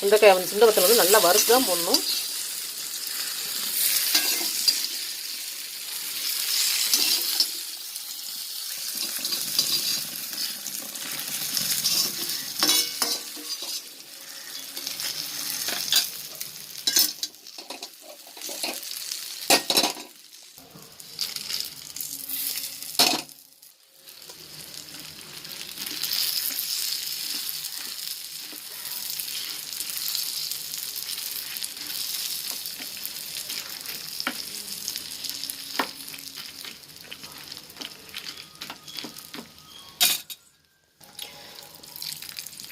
சுண்டைக்காய் வந்து சுண்டை வத்தல் வந்து நல்லா வறுத்து தான் போடணும்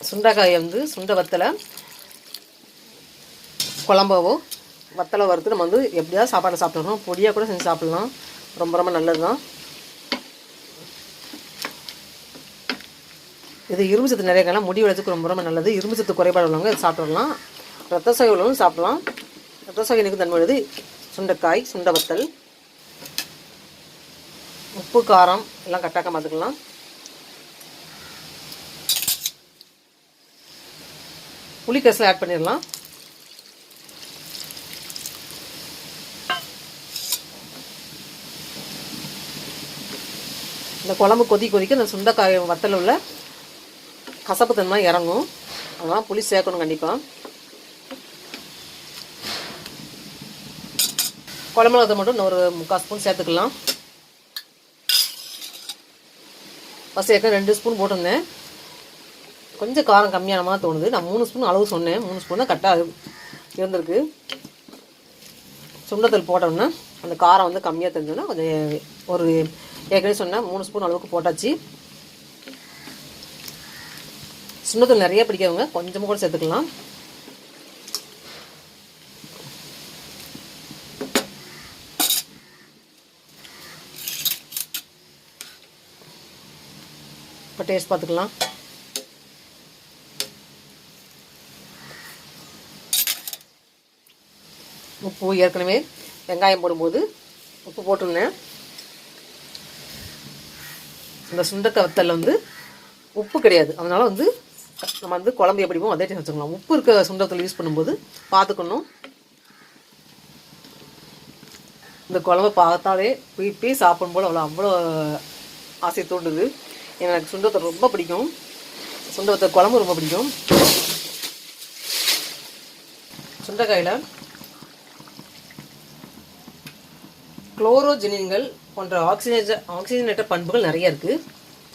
சுண்டைக்காயை வந்து சுண்டை வத்தலை குழம்பாவோ. வத்தலை வறுத்து நம்ம வந்து எப்படியாவது சாப்பாடு சாப்பிடணும் பொடியாக கூட செஞ்சு சாப்பிட்லாம். ரொம்ப ரொம்ப நல்லது தான் இது இரும்பு சத்து நிறைய காலம் முடி வளர்ச்சிக்கு ரொம்ப ரொம்ப நல்லது. இரும்பு சத்து குறைபாடு உள்ளவங்க இதை சாப்பிட்றலாம் ரத்த சோகை உள்ளவங்க சாப்பிட்லாம். ரத்த சோகை எனக்கு தன்மை உள்ளது. சுண்டைக்காய் சுண்டை வத்தல் உப்பு காரம் எல்லாம் கட்டாக்க பார்த்துக்கலாம் புளிக்கரிசல் ஆட் பண்ணிடலாம். இந்த குழம்பு கொதி கொதிக்க இந்த சுண்டைக்காய் வத்தல் உள்ள கசப்பு தன்மை இறங்கும். அதெல்லாம் புளி சேர்க்கணும் கண்டிப்பாக குழம்புல மட்டும் இன்னொரு முக்கால் ஸ்பூன் சேர்த்துக்கலாம். ஃபஸ்ட் ஏற்கனவே ரெண்டு ஸ்பூன் போட்டிருந்தேன். கொஞ்சம் காரம் கம்மியான மாதிரி தோணுது. நான் மூணு ஸ்பூன் அளவு சொன்னேன். மூணு ஸ்பூன் தான் கரெக்டாக இருந்திருக்கு. சுண்டத்தல் போட்டோம்னா அந்த காரம் வந்து கம்மியாக தெரிஞ்சோன்னா கொஞ்சம் ஒரு ஏற்கனவே சொன்னேன் மூணு ஸ்பூன் அளவுக்கு போட்டாச்சு. சுண்டத்தல் நிறைய பிடிக்கிறவங்க கொஞ்சமாக கூட சேர்த்துக்கலாம். இப்போ டேஸ்ட் பார்த்துக்கலாம். உப்பு ஏற்கனவே வெங்காயம் போடும்போது உப்பு போட்டிருந்தேன். இந்த சுண்டக்காய் வத்தலில் வந்து உப்பு கிடையாது. அதனால் வந்து நம்ம வந்து குழம்பு எப்படி அதே டைம் வச்சுக்கலாம். உப்பு இருக்க சுண்டத்தில் யூஸ் பண்ணும்போது பார்த்துக்கணும். இந்த குழம்பு பார்த்தாலே போய் போய் சாப்பிடும் போல் அவ்வளோ அவ்வளோ ஆசை தூண்டுது எனக்கு சுண்டத்தை ரொம்ப பிடிக்கும். சுண்டத்தை குழம்பு ரொம்ப பிடிக்கும். சுண்டைக்காயில் குளோரோஜெனின்கள் போன்ற ஆக்சிஜனேஜ ஆக்சிஜனேற்ற பண்புகள் நிறைய இருக்குது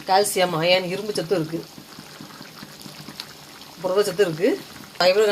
கால்சியம் அயன் இரும்பு சத்து இருக்குது சத்து இருக்குது ஃபைபர்